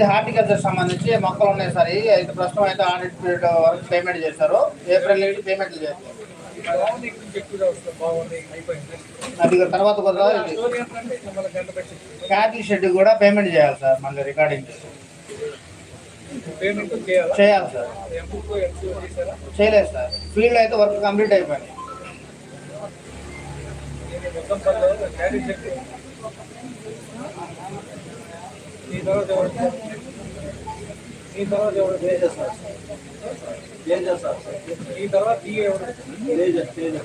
ఇది హార్టికల్చర్ సంబంధించి మొక్కలు ఉన్నాయి సార్ అయితే ప్రస్తుతం అయితే ఆడిట్ పీరియడ్ వరకు పేమెంట్ చేశారు. ఏప్రిల్ నుండి పేమెంట్లు చేస్తారు అది తర్వాత ఇది క్యాటిల్ షెడ్ కూడా పేమెంట్ చేయాలి సార్ మళ్ళీ రికార్డింగ్ పేమెంట్ చేయాలా? సార్. చేయలేదు సార్. ఫీల్డ్ అయితే వర్క్ కంప్లీట్ అయిపోయింది. ఈ తర్వాత ఈ తర్వాత ఎవరు చేస్తారు ఏం చేస్తారు ఈ తర్వాత ఈ ఎవరు? తేజ తేజ.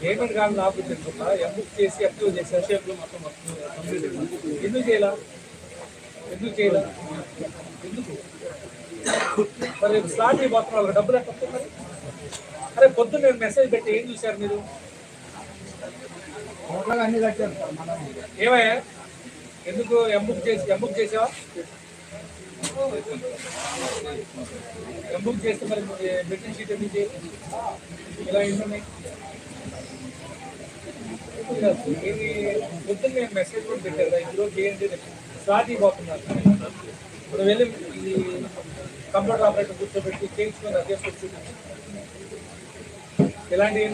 పేమెంట్ కాదు. నాకు ఎంబుక్ చేసి అప్రూవ్ చేసి ఎందుకు చేయాల? ఎందుకు చేయాల ఎందుకు? మరి స్టార్ట్ అయిపోతున్నారు వాళ్ళకి డబ్బులు ఎక్కడ అరే పొద్దున్న నేను మెసేజ్ పెట్టి ఏం చూశారు మీరు? అన్ని కట్టారు ఏమయ్యా? ఎందుకు ఎంబుక్ చేసి ఎంబుక్ చేసావా? ఎంబుక్ చేస్తే మరి బెట్టింగ్ షీట్ ఎందుకు చేయాలి ఇలా ఏంటన్నాయి పొద్దున్న నేను మెసేజ్ కూడా పెట్టారు ఈరోజు ఏంటి స్టార్ట్ అయిపోతున్నారు ఇప్పుడు వెళ్ళి ఇది కంప్యూటర్ ఆపరేటర్ కూర్చోబెట్టి చేయించుకొని అదే కూర్చో ఇలాంటివి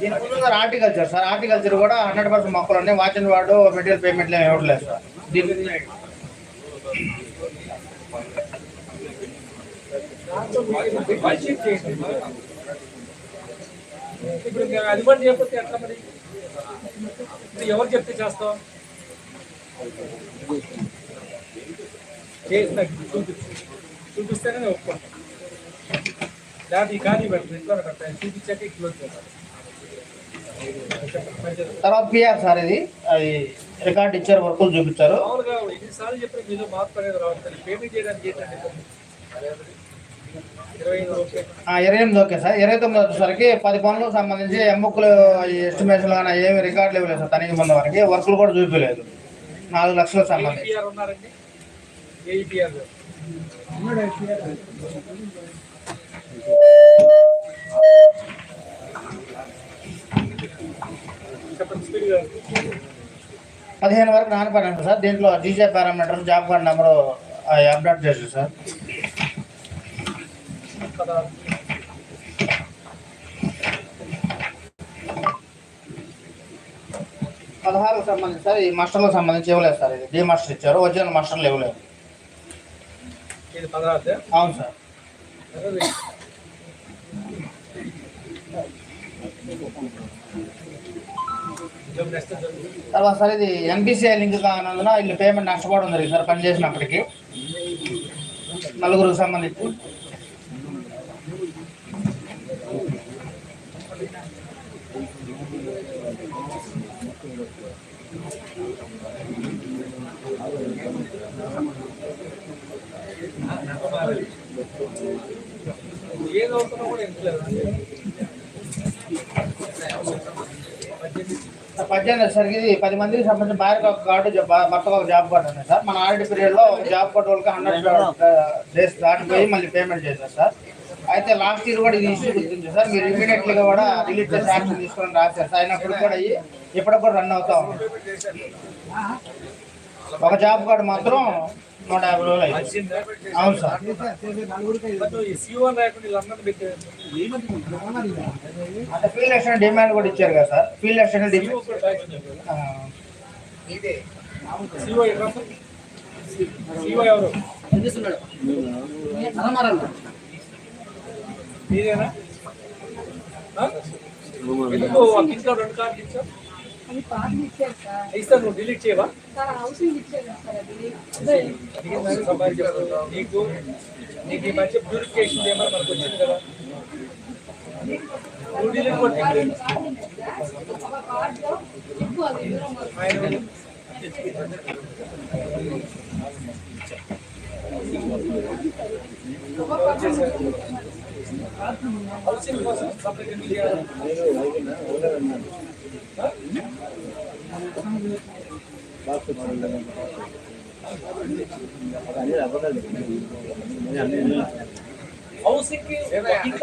దీని సార్ హార్టికల్చర్ సార్. హార్టికల్చర్ కూడా హండ్రెడ్ పర్సెంట్ మొక్కలు ఉన్నాయి వాచ్ అండ్ వార్డు మెటీరియల్ పేమెంట్లు ఏమి ఇవ్వట్లేదు సార్. దీని ఇప్పుడు అది కూడా చేయకపోతే ఎట్లా మరి? ఎవరు చెప్తే చేస్తావు చేసి నాకు చూపించు చూపిస్తేనే ఒప్పుకుంటాను ఈ ఖాళీ పెట్టండి ఇంట్లో పెట్టండి చూపించాక క్లోజ్ చేస్తాను తర్వాత పిఆర్ సార్ ఇది. అది రికార్డ్ ఇచ్చారు వర్కులు చూపించారు. మామూలుగా ఎన్నిసార్లు చెప్పిన మీలో మార్పు అనేది రావట్లేదు. పేమెంట్ చేయడానికి ఏంటంటే ఇరవై ఎనిమిది ఓకే సార్. ఇరవై తొమ్మిది వచ్చేసరికి పది పనులకు సంబంధించి ఎమ్ముక్కులు ఎస్టిమేషన్ కానీ ఏమి రికార్డులు ఇవ్వలేదు సార్. తనిఖీ ముందు వరకు. వర్కులు కూడా చూపించలేదు. నాలుగు గారు. పదిహేను వరకు నానపడండి సార్. దీంట్లో DJ parameters job card number update చేసి సార్. పదహారు పదహారుకు సంబంధించి సార్ ఈ మాస్టర్లకు సంబంధించి ఇవ్వలేదు సార్ ఇది. డి మాస్టర్ ఇచ్చారు ఒరిజినల్ మాస్టర్లు ఇవ్వలేదు. ఇది పదహారు అవును సార్. తర్వాత సార్ ఇది ఎంబీసీఐ లింక్ కానందున వీళ్ళు పేమెంట్ నష్టపోవడం జరిగింది సార్ పని చేసినప్పటికీ. నలుగురికి సంబంధించి. ఏది అవుతున్నా కూడా ఎంతలేదు పద్దెనిమిది సార్ ఇది పది మందికి సంబంధించి భార్యకు ఒక కార్డు జా- భర్తకు ఒక జాబ్ కార్డు ఉన్నాయి సార్. మన ఆడిట్ పీరియడ్లో జాబ్ కార్డు వాళ్ళకి హండ్రెడ్ డేస్ uh, దాటిపోయి మళ్ళీ పేమెంట్ చేశారు సార్. అయితే లాస్ట్ ఇయర్ కూడా ఇది ఇష్యూ గుర్తించారు సార్. మీరు ఇమీడియట్లీగా కూడా రిలీజ్ చేసి యాక్షన్ తీసుకొని రాశారు సార్. అయినప్పుడు కూడా అయ్యి ఇప్పటికి కూడా రన్ అవుతా ఉంది. ఒక జాబ్ కార్డు మాత్రం నూట యాభై రోజులు అయింది. అవును సార్. అంటే ఫీల్డ్ ఎక్స్టెంట్ డిమాండ్ కూడా ఇచ్చారు కదా సార్. ఫీల్డ్ ఎక్స్టెంట్ సీఓ డిమాండ్ కూడా ట్యాక్స్ సీఓ ఎవరు సీఓ ఎవరు మీరేనా? ఎందుకు ఒక ఇంట్లో రెండు కార్లు ఇచ్చావు? అది పాటలు ఇచ్చారు సార్. ఇస్తా నువ్వు డిలీట్ చేయవా? సార్ హౌసింగ్ ఇచ్చారు సార్ అది. నీకు నాకు ఈ మధ్య ప్యూరిఫికేషన్ చేయమని మనకు వచ్చింది కదా. నువ్వు డిలీట్ కొట్టి అది దూరం వరకు. హౌసింగ్ కోసం సపరేట్ ఎందుకు చేయాలి హౌసింగ్ రెండు